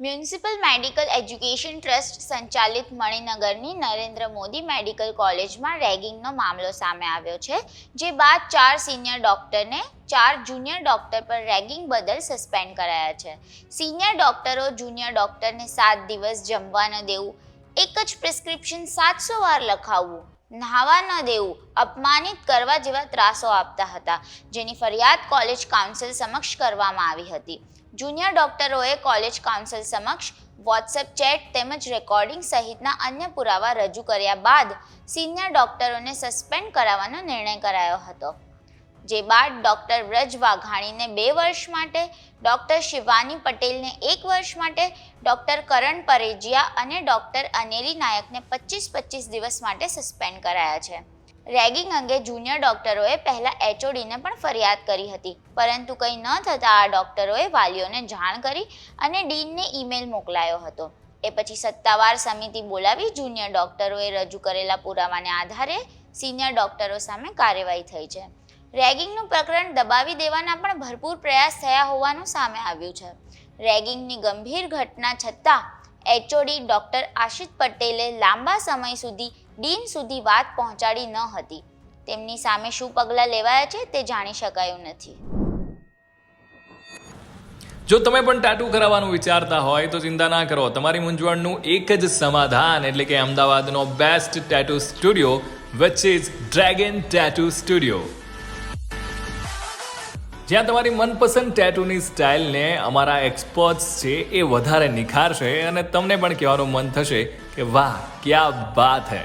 Municipal medical education trust સંચાલિત મણિનગરની Narendra Modi medical કોલેજમાં રેગિંગનો મામલો સામે આવ્યો છે, જે બાદ ચાર સિનિયર ડોક્ટરને, ચાર જુનિયર ડોક્ટર પર રેગિંગ બદલ સસ્પેન્ડ કરાયા છે. સિનિયર ડોક્ટરો જુનિયર ડોક્ટરને સાત દિવસ જમવા ન દેવું, એક જ પ્રિસ્ક્રિપ્શન સાતસો વાર લખાવવું નહાવા ન દેવું, અપમાનિત કરવા જેવા ત્રાસો આપતા હતા, જેની ફરિયાદ કોલેજ કાઉન્સિલ સમક્ષ કરવામાં આવી હતી. જુનિયર ડોક્ટરોએ કોલેજ કાઉન્સિલ સમક્ષ વોટ્સએપ ચેટ તેમજ રેકોર્ડિંગ સહિતના અન્ય પુરાવા રજૂ કર્યા બાદ સિનિયર ડોક્ટરોને સસ્પેન્ડ કરાવવાનો નિર્ણય કરાયો હતો. જે બાદ ડોક્ટર વ્રજ વાઘાણીને બે વર્ષ માટે, ડોક્ટર શિવાની પટેલને એક વર્ષ માટે, ડોક્ટર કરણ પરેજિયા અને ડોક્ટર અનેરી નાયકને પચીસ પચીસ દિવસ માટે સસ્પેન્ડ કરાયા છે. રેગિંગ અંગે જુનિયર ડોક્ટરોએ પહેલા એચઓડીને પણ ફરિયાદ કરી હતી. પરંતુ કંઈ ન થતાં આ ડોક્ટરોએ વાલીઓને જાણ કરી અને ડીનને ઈમેલ મોકલાયો હતો. એ પછી સત્તાવાર સમિતિ બોલાવી જુનિયર ડોક્ટરોએ રજૂ કરેલા પુરાવાને આધારે સિનિયર ડોક્ટરો સામે કાર્યવાહી થઈ છે. રેગિંગનું પ્રકરણ દબાવી દેવાના પણ ભરપૂર પ્રયાસ થયા હોવાનું સામે આવ્યું છે. રેગિંગની ગંભીર ઘટના છતાં એચઓડી ડોક્ટર આશિત પટેલે લાંબા સમય સુધી ડીન સુધી વાત પહોંચાડી ન હતી. તેમની સામે શું પગલાં લેવાયા છે તે જાણી શકાયું નથી. જો તમે પણ ટાટુ કરાવવાનું વિચારતા હોય તો ચિંતા ના કરો. તમારી મૂંઝવણનું એક જ સમાધાન એટલે કે અમદાવાદનો best tattoo studio which is dragon tattoo studio જ્યાં તમારી મનપસંદ ટેટુની સ્ટાઇલને અમારા એક્સપર્ટ્સ છે, એ વધારે નિખારશે અને તમને પણ કહેવાનું મન થશે કે વાહ, ક્યા બાત હૈ.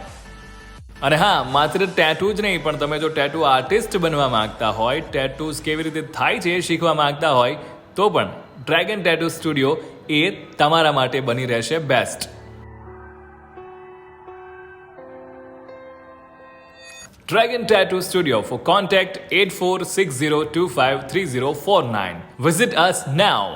અને હા, માત્ર ટેટુ જ નહીં, પણ તમે જો ટેટુ આર્ટિસ્ટ બનવા માંગતા હોય ટેટુઝ કેવી રીતે થાય છે શીખવા માંગતા હોય, તો પણ ડ્રેગન ટેટુ સ્ટુડિયો એ તમારા માટે બની રહેશે best Dragon Tattoo Studio for contact 8460253049. Visit us now.